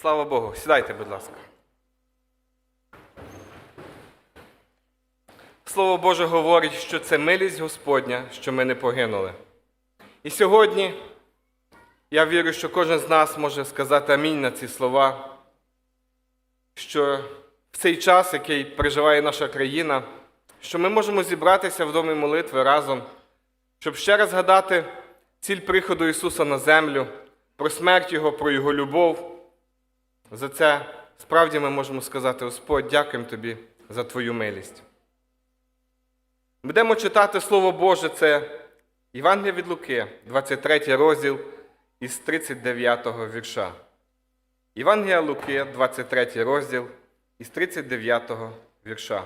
Слава Богу. Сідайте, будь ласка. Слово Боже говорить, що це милість Господня, що ми не погинули. І сьогодні я вірю, що кожен з нас може сказати амінь на ці слова, що в цей час, який переживає наша країна, що ми можемо зібратися в домі молитви разом, щоб ще раз згадати ціль приходу Ісуса на землю, про смерть Його, про Його любов. За це справді ми можемо сказати, Господь, дякуємо Тобі за Твою милість. Будемо читати Слово Боже, це Євангелія від Луки, 23 розділ із 39 вірша. Євангелія Луки, 23 розділ із 39 вірша.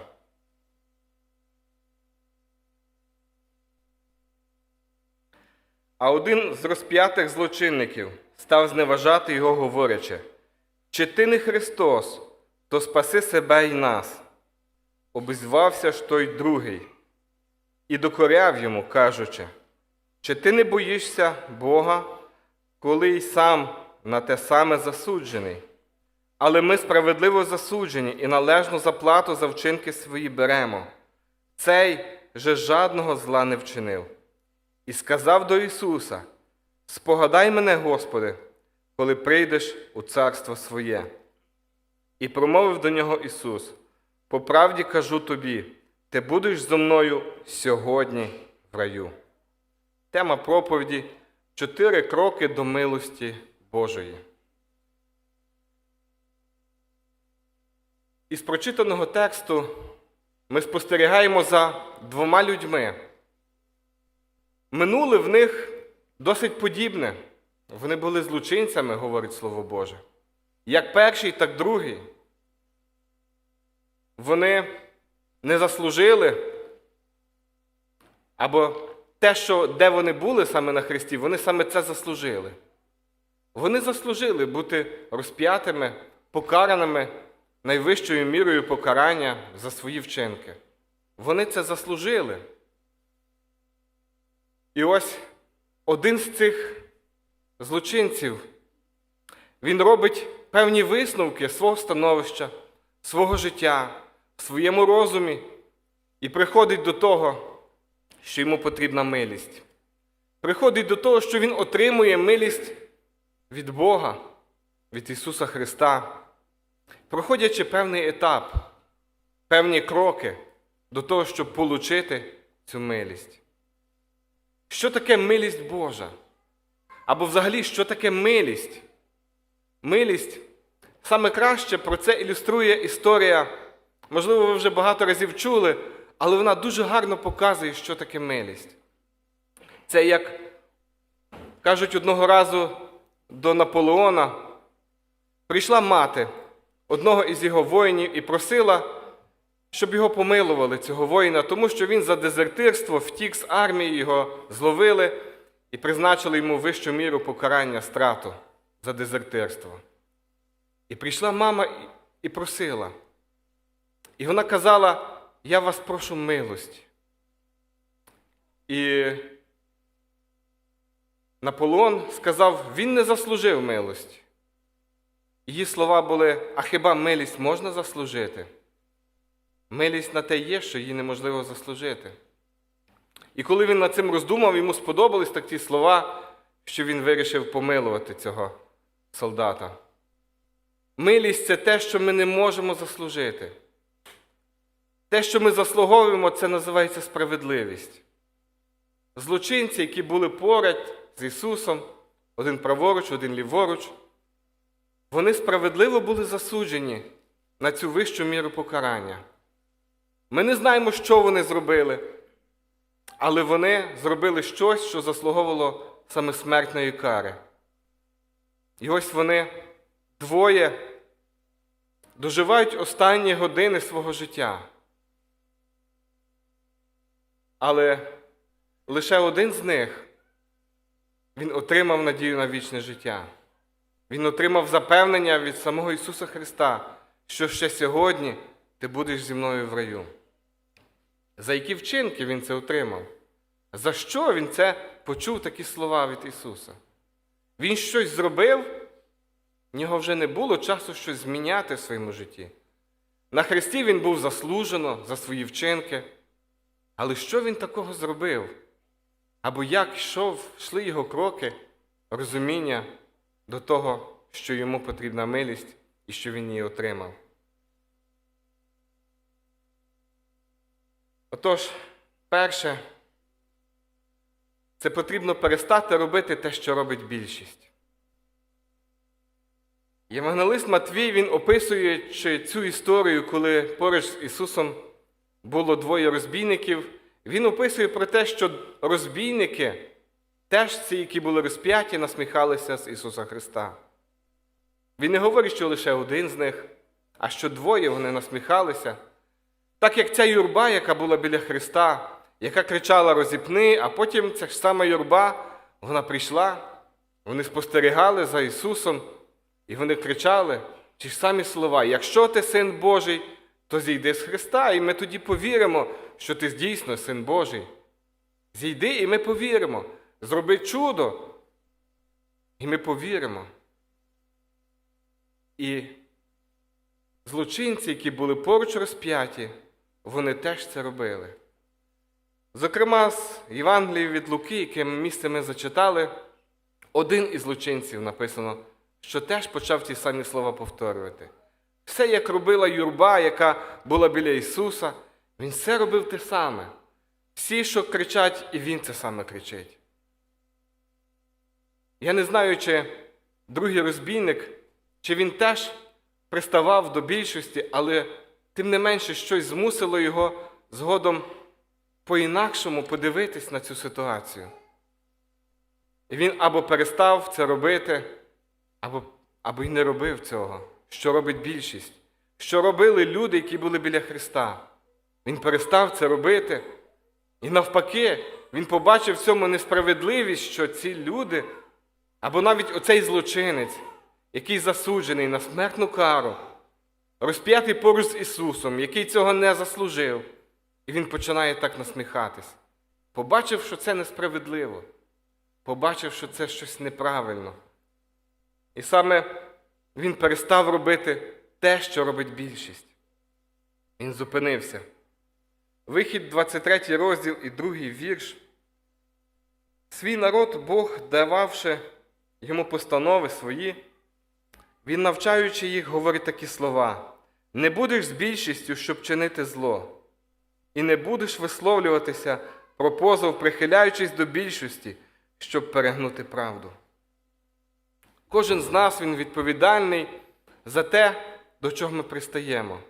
А один з розп'ятих злочинників став зневажати його, говорячи, чи ти не Христос, то спаси себе і нас. Обізвався ж той другий і докоряв йому, кажучи, чи ти не боїшся Бога, коли й сам на те саме засуджений? Але ми справедливо засуджені і належну заплату за вчинки свої беремо. Цей же жадного зла не вчинив. І сказав до Ісуса: Спогадай мене, Господи, коли прийдеш у царство своє. І промовив до нього Ісус: По правді кажу тобі, ти будеш зо мною сьогодні в раю. Тема проповіді Чотири кроки до милості Божої. Із прочитаного тексту ми спостерігаємо за двома людьми. Минуле в них досить подібне. Вони були злочинцями, говорить Слово Боже. Як перший, так другий. Вони не заслужили, або те, що де вони були саме на Христі, вони саме це заслужили. Вони заслужили бути розп'ятими, покараними найвищою мірою покарання за свої вчинки. Вони це заслужили. І ось один з цих злочинців, він робить певні висновки свого становища, свого життя, в своєму розумі і приходить до того, що йому потрібна милість. Приходить до того, що він отримує милість від Бога, від Ісуса Христа, проходячи певний етап, певні кроки до того, щоб отримати цю милість. Що таке милість Божа? Або взагалі, що таке милість? Милість саме краще про це ілюструє історія. Можливо, ви вже багато разів чули, але вона дуже гарно показує, що таке милість. Це як кажуть одного разу до Наполеона, прийшла мати одного із його воїнів і просила, щоб його помилували, цього воїна, тому що він за дезертирство втік з армії, його зловили і призначили йому вищу міру покарання страту за дезертирство. І прийшла мама і просила. І вона казала: Я вас прошу милості. І Наполеон сказав, він не заслужив милості. Її слова були: а хіба милість можна заслужити? Милість на те є, що її неможливо заслужити. І коли він над цим роздумав, йому сподобались такі слова, що він вирішив помилувати цього солдата. Милість це те, що ми не можемо заслужити. Те, що ми заслуговуємо, це називається справедливість. Злочинці, які були поряд з Ісусом, один праворуч, один ліворуч, вони справедливо були засуджені на цю вищу міру покарання. Ми не знаємо, що вони зробили, але вони зробили щось, що заслуговувало саме смертної кари. І ось вони двоє доживають останні години свого життя. Але лише один з них він отримав надію на вічне життя. Він отримав запевнення від самого Ісуса Христа, що ще сьогодні ти будеш зі мною в раю. За які вчинки він це отримав? За що він це почув такі слова від Ісуса? Він щось зробив, в нього вже не було часу щось зміняти в своєму житті. На хресті він був заслужено за свої вчинки. Але що він такого зробив? Або як йшов, йшли його кроки, розуміння до того, що йому потрібна милість і що він її отримав? Отож, перше, це потрібно перестати робити те, що робить більшість. Євангелист Матвій, він описуючи цю історію, коли поруч з Ісусом було двоє розбійників, він описує про те, що розбійники, теж ці, які були розп'яті, насміхалися з Ісуса Христа. Він не говорить, що лише один з них, а що двоє вони насміхалися. Так як ця юрба, яка була біля Христа, яка кричала розіпни, а потім ця ж сама юрба, вона прийшла, вони спостерігали за Ісусом, і вони кричали ті ж самі слова: Якщо ти син Божий, то зійди з Христа, і ми тоді повіримо, що ти дійсно син Божий. Зійди, і ми повіримо. Зроби чудо, і ми повіримо. І злочинці, які були поруч розп'яті, вони теж це робили. Зокрема, з Євангелії від Луки, яке місце ми зачитали, один із злочинців написано, що теж почав ті самі слова повторювати. Все, як робила юрба, яка була біля Ісуса, Він все робив те саме. Всі, що кричать, і Він це саме кричить. Я не знаю, чи другий розбійник, чи він теж приставав до більшості, але тим не менше щось змусило його згодом по-інакшому подивитись на цю ситуацію. І він або перестав це робити, або, або й не робив цього, що робить більшість, що робили люди, які були біля Христа. Він перестав це робити. І навпаки, він побачив в цьому несправедливість, що ці люди, або навіть оцей злочинець, який засуджений на смертну кару, розп'ятий поруч з Ісусом, який цього не заслужив, і він починає так насміхатись. Побачив, що це несправедливо, побачив, що це щось неправильно. І саме він перестав робити те, що робить більшість. Він зупинився. Вихід 23 розділ і другий вірш. Свій народ Бог, дававши йому постанови свої, він, навчаючи їх, говорить такі слова: не будеш з більшістю, щоб чинити зло, і не будеш висловлюватися про позов, прихиляючись до більшості, щоб перегнути правду. Кожен з нас він відповідальний за те, до чого ми пристаємо.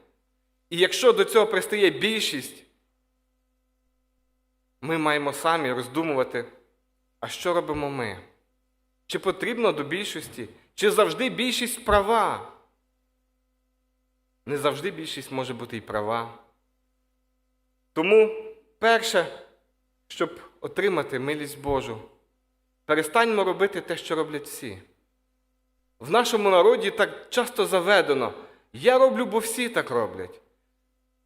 І якщо до цього пристає більшість, ми маємо самі роздумувати, а що робимо ми? Чи потрібно до більшості, чи завжди більшість права? Не завжди більшість може бути і права. Тому, перше, щоб отримати милість Божу, перестаньмо робити те, що роблять всі. В нашому народі так часто заведено. Я роблю, бо всі так роблять.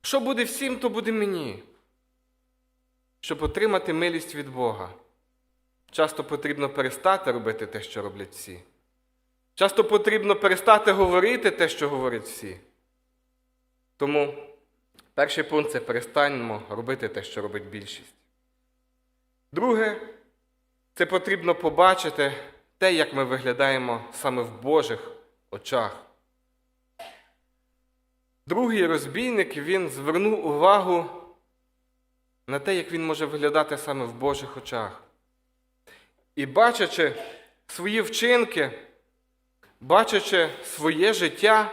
Що буде всім, то буде мені. Щоб отримати милість від Бога, часто потрібно перестати робити те, що роблять всі. Часто потрібно перестати говорити те, що говорять всі. Тому перший пункт це перестаньмо робити те, що робить більшість. Друге, це потрібно побачити те, як ми виглядаємо саме в Божих очах. Другий розбійник він звернув увагу на те, як він може виглядати саме в Божих очах. І бачачи свої вчинки, бачачи своє життя,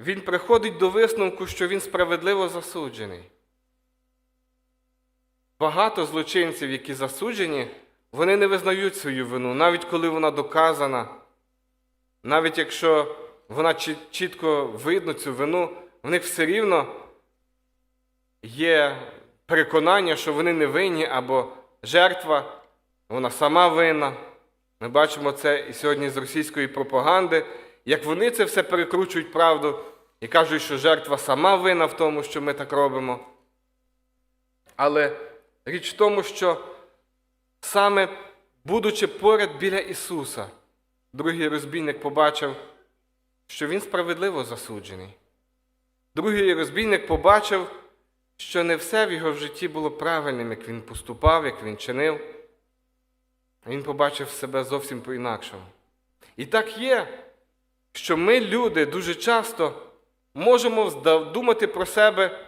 він приходить до висновку, що він справедливо засуджений. Багато злочинців, які засуджені, вони не визнають свою вину, навіть коли вона доказана, навіть якщо вона чітко видно цю вину, в них все рівно є переконання, що вони не винні, або жертва, вона сама винна. Ми бачимо це і сьогодні з російської пропаганди, як вони це все перекручують правду і кажуть, що жертва сама винна в тому, що ми так робимо. Але річ в тому, що саме будучи поряд біля Ісуса, другий розбійник побачив, що він справедливо засуджений. Другий розбійник побачив, що не все в його житті було правильним, як він поступав, як він чинив. Він побачив себе зовсім по-інакшому. І так є, що ми, люди, дуже часто можемо думати про себе,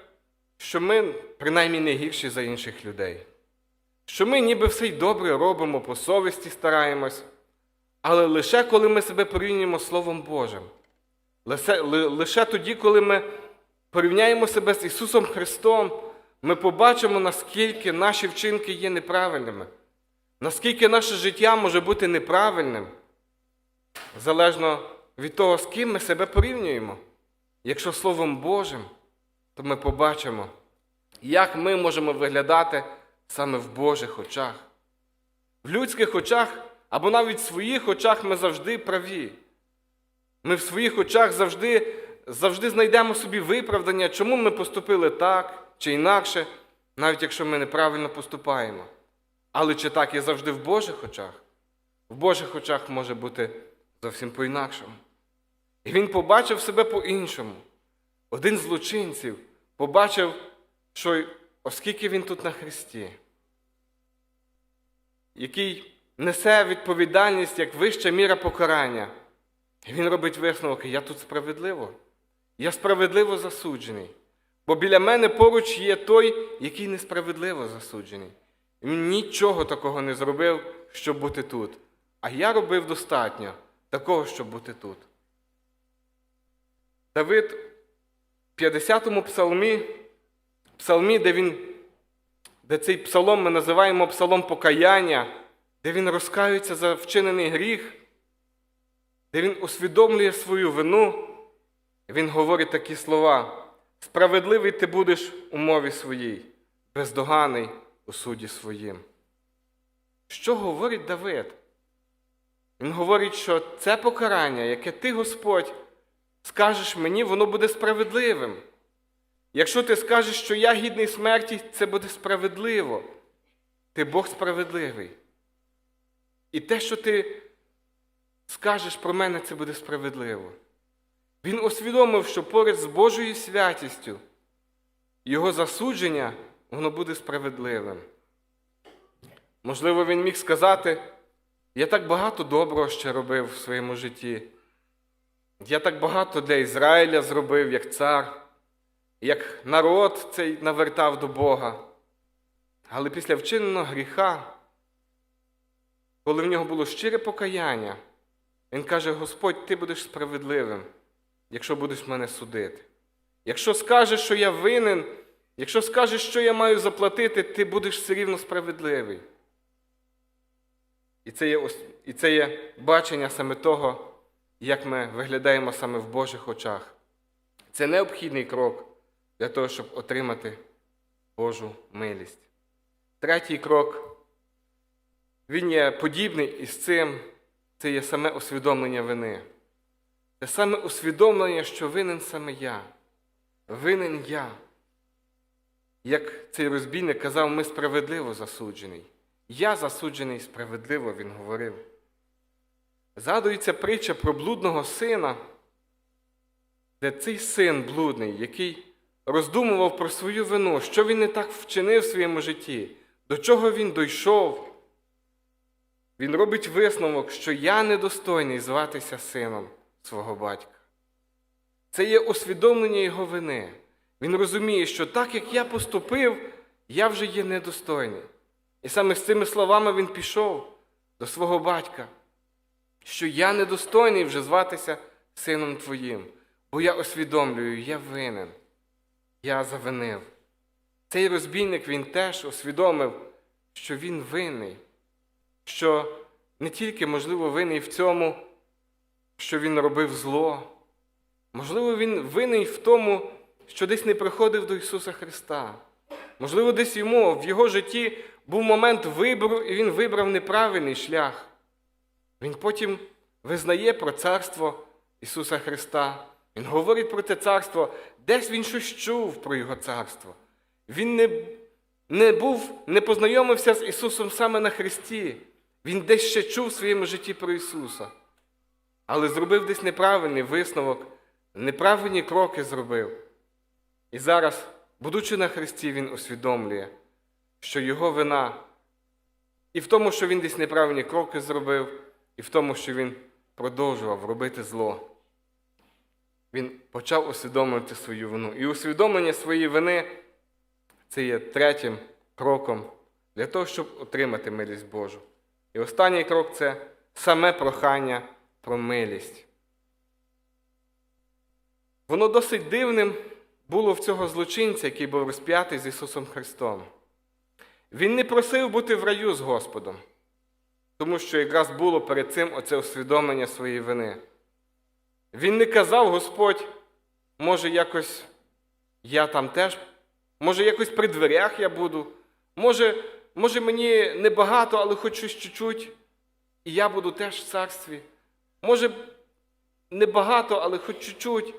що ми принаймні не гірші за інших людей. Що ми ніби все й добре робимо, по совісті стараємось, але лише коли ми себе порівнюємо з Словом Божим. Лише, лише тоді, коли ми порівняємо себе з Ісусом Христом, ми побачимо, наскільки наші вчинки є неправильними, наскільки наше життя може бути неправильним, залежно від того, з ким ми себе порівнюємо. Якщо Словом Божим, то ми побачимо, як ми можемо виглядати саме в Божих очах. В людських очах або навіть в своїх очах ми завжди праві. Ми в своїх очах завжди, завжди знайдемо собі виправдання, чому ми поступили так чи інакше, навіть якщо ми неправильно поступаємо. Але чи так є завжди в Божих очах? В Божих очах може бути зовсім по-інакшому. І він побачив себе по-іншому. Один з злочинців побачив, що оскільки він тут на Христі, який несе відповідальність як вища міра покарання, і він робить висновок, я тут справедливо. Я справедливо засуджений. Бо біля мене поруч є той, який несправедливо засуджений. Він нічого такого не зробив, щоб бути тут. А я робив достатньо такого, щоб бути тут. Давид в 50-му псалмі, псалмі, де він, де цей псалом ми називаємо псалом покаяння, де він розкаюється за вчинений гріх, де він усвідомлює свою вину, він говорить такі слова: Справедливий ти будеш у мові своїй, бездоганий у суді своїм. Що говорить Давид? Він говорить, що це покарання, яке ти, Господь, скажеш мені, воно буде справедливим. Якщо ти скажеш, що я гідний смерті, це буде справедливо. Ти Бог справедливий. І те, що ти скажеш про мене, це буде справедливо. Він усвідомив, що поряд з Божою святістю його засудження воно буде справедливим. Можливо, він міг сказати, я так багато доброго ще робив в своєму житті. Я так багато для Ізраїля зробив як цар, як народ цей навертав до Бога. Але після вчиненого гріха, коли в нього було щире покаяння, він каже: Господь, ти будеш справедливим, якщо будеш мене судити. Якщо скажеш, що я винен, якщо скажеш, що я маю заплатити, ти будеш все рівно справедливий. І це є, і це є бачення саме того, як ми виглядаємо саме в Божих очах. Це необхідний крок для того, щоб отримати Божу милість. Третій крок, він є подібний із цим, це є саме усвідомлення вини. Це саме усвідомлення, що винен саме я. Винен я. Як цей розбійник казав, ми справедливо засуджений. Я засуджений справедливо, він говорив. Згадується притча про блудного сина, де цей син блудний, який роздумував про свою вину, що він не так вчинив в своєму житті, до чого він дійшов. Він робить висновок, що я недостойний зватися сином свого батька. Це є усвідомлення його вини. Він розуміє, що так як я поступив, я вже є недостойний. І саме з цими словами він пішов до свого батька, що я недостойний вже зватися сином твоїм, бо я усвідомлюю, я винен, я завинив. Цей розбійник він теж усвідомив, що він винний, що не тільки, можливо, винний в цьому, що він робив зло, можливо, він винний в тому, що десь не приходив до Ісуса Христа. Можливо, десь йому в його житті був момент вибору, і він вибрав неправильний шлях. Він потім визнає про царство Ісуса Христа. Він говорить про це царство, десь він щось чув про Його царство. Він не, не був, не познайомився з Ісусом саме на Христі. Він десь ще чув в своєму житті про Ісуса. але зробив десь неправильний висновок, неправильні кроки зробив. І зараз, будучи на Христі, він усвідомлює, що його вина і в тому, що він десь неправильні кроки зробив, і в тому, що він продовжував робити зло. Він почав усвідомлювати свою вину. І усвідомлення своєї вини це є третім кроком для того, щоб отримати милість Божу. І останній крок це саме прохання про милість. Воно досить дивним було в цього злочинця, який був розп'ятий з Ісусом Христом. Він не просив бути в раю з Господом, тому що якраз було перед цим оце усвідомлення своєї вини. Він не казав, Господь, може, якось я там теж, може, якось при дверях я буду, може, може мені небагато, але хоч щось чуть-чуть, і я буду теж в царстві. Може, небагато, але хоч чуть-чуть,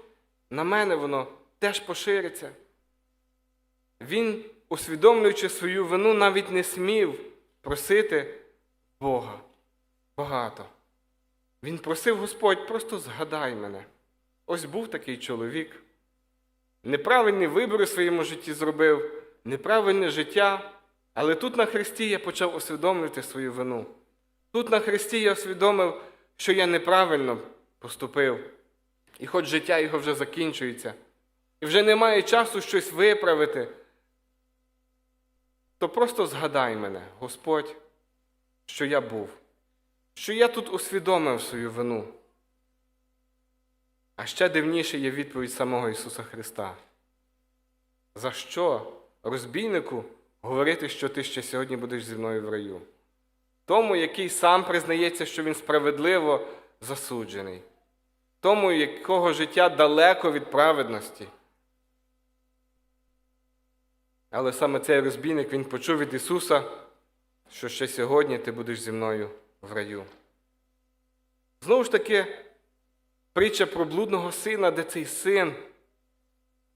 на мене воно теж пошириться. Він, усвідомлюючи свою вину, навіть не смів просити Бога багато. Він просив Господь, просто згадай мене. Ось був такий чоловік. Неправильний вибір у своєму житті зробив, неправильне життя, але тут на Христі я почав усвідомлювати свою вину. Тут на Христі я усвідомив, що я неправильно поступив. І хоч життя його вже закінчується, і вже немає часу щось виправити, то просто згадай мене, Господь, що я був, що я тут усвідомив свою вину. А ще дивніше є відповідь самого Ісуса Христа. За що розбійнику говорити, що ти ще сьогодні будеш зі мною в раю? Тому, який сам признається, що він справедливо засуджений, тому, якого життя далеко від праведності. Але саме цей розбійник він почув від Ісуса, що ще сьогодні ти будеш зі мною в раю. Знову ж таки, притча про блудного сина, де цей син,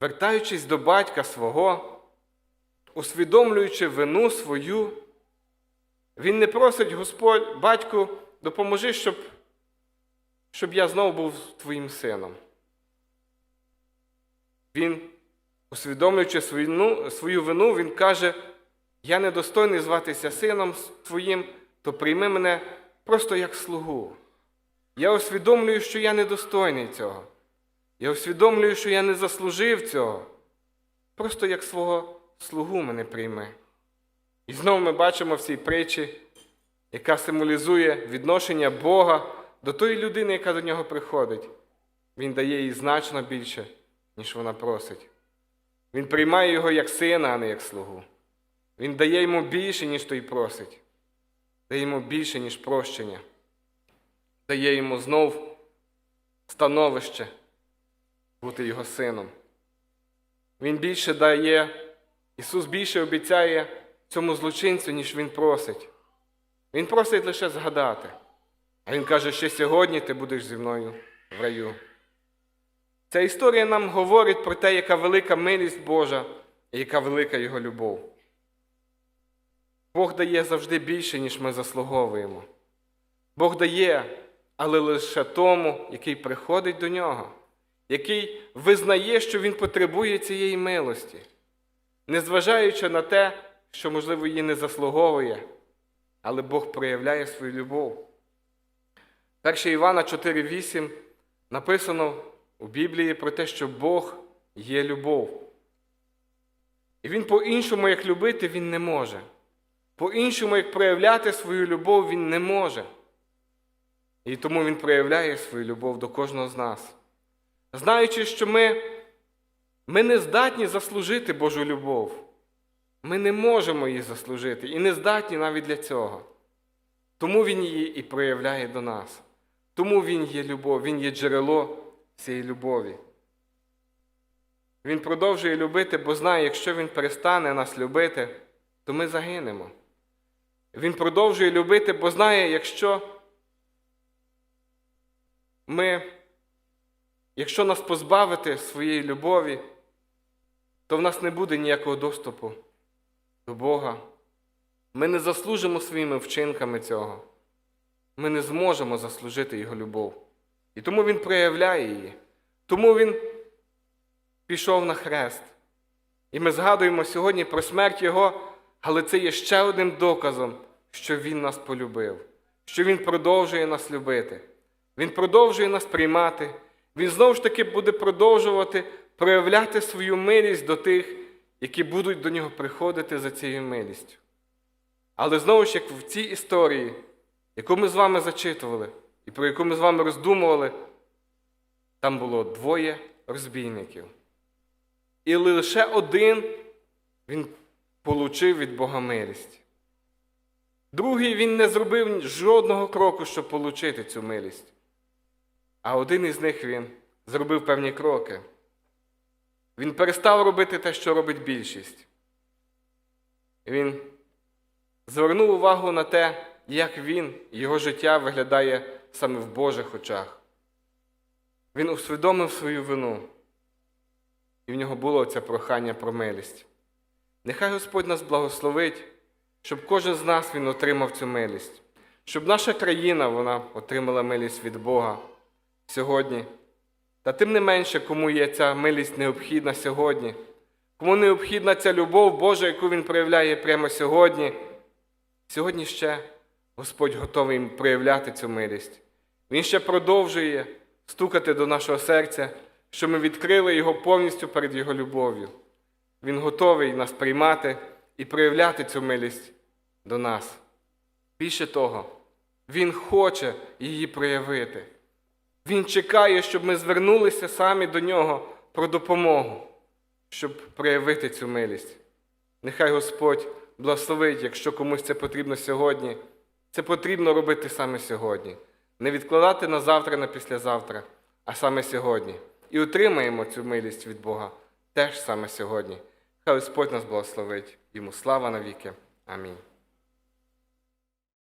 вертаючись до батька свого, усвідомлюючи вину свою, він не просить Господь, батьку, допоможи, щоб, щоб я знову був твоїм сином. Він, усвідомлюючи свою, вину- він каже: Я недостойний зватися сином твоїм, то прийми мене просто як слугу. Я усвідомлюю, що я недостойний цього. Я усвідомлюю, що я не заслужив цього. Просто як свого слугу мене прийми. І знову ми бачимо в цій притчі, яка символізує відношення Бога до тої людини, яка до нього приходить. Він дає їй значно більше, ніж вона просить. Він приймає його як сина, а не як слугу. Він дає йому більше, ніж той просить. Дає йому більше, ніж прощення. Дає йому знов становище бути його сином. Він більше дає, Ісус більше обіцяє цьому злочинцю, ніж Він просить. Він просить лише згадати. А Він каже, що сьогодні ти будеш зі мною в раю. Ця історія нам говорить про те, яка велика милість Божа і яка велика Його любов. Бог дає завжди більше, ніж ми заслуговуємо. Бог дає, але лише тому, який приходить до нього, який визнає, що він потребує цієї милості, незважаючи на те, що, можливо, її не заслуговує, але Бог проявляє свою любов. 1 Івана 4,8 написано у Біблії про те, що Бог є любов. І Він по-іншому, як любити, Він не може. По-іншому, як проявляти свою любов, Він не може. І тому Він проявляє свою любов до кожного з нас. Знаючи, що ми, ми не здатні заслужити Божу любов. Ми не можемо її заслужити і не здатні навіть для цього. Тому Він її і проявляє до нас. Тому Він є любов, Він є джерело цієї любові. Він продовжує любити, бо знає, якщо Він перестане нас любити, то ми загинемо. Він продовжує любити, бо знає, якщо ми, якщо нас позбавити своєї любові, то в нас не буде ніякого доступу до Бога. Ми не заслужимо своїми вчинками цього. Ми не зможемо заслужити Його любов. І тому Він проявляє її. Тому Він пішов на хрест. І ми згадуємо сьогодні про смерть Його, але це є ще одним доказом, що Він нас полюбив, що Він продовжує нас любити. Він продовжує нас приймати. Він знову ж таки буде продовжувати проявляти свою милість до тих, які будуть до нього приходити за цією милістю. Але знову ж як в цій історії, яку ми з вами зачитували, і про яку ми з вами роздумували, там було двоє розбійників. І лише один він получив від Бога милість. Другий він не зробив жодного кроку, щоб отримати цю милість. А один із них він зробив певні кроки. Він перестав робити те, що робить більшість. Він звернув увагу на те, як він, його життя виглядає саме в Божих очах. Він усвідомив свою вину, і в нього було це прохання про милість. Нехай Господь нас благословить, щоб кожен з нас він отримав цю милість, щоб наша країна вона отримала милість від Бога сьогодні. Та тим не менше, кому є ця милість необхідна сьогодні, кому необхідна ця любов Божа, яку Він проявляє прямо сьогодні. Сьогодні ще Господь готовий проявляти цю милість. Він ще продовжує стукати до нашого серця, що ми відкрили Його повністю перед Його любов'ю. Він готовий нас приймати і проявляти цю милість до нас. Більше того, Він хоче її проявити. Він чекає, щоб ми звернулися самі до нього про допомогу, щоб проявити цю милість. Нехай Господь благословить, якщо комусь це потрібно сьогодні. Це потрібно робити саме сьогодні. Не відкладати на завтра, на післязавтра, а саме сьогодні. І отримаємо цю милість від Бога теж саме сьогодні. Хай Господь нас благословить. Йому слава навіки. Амінь.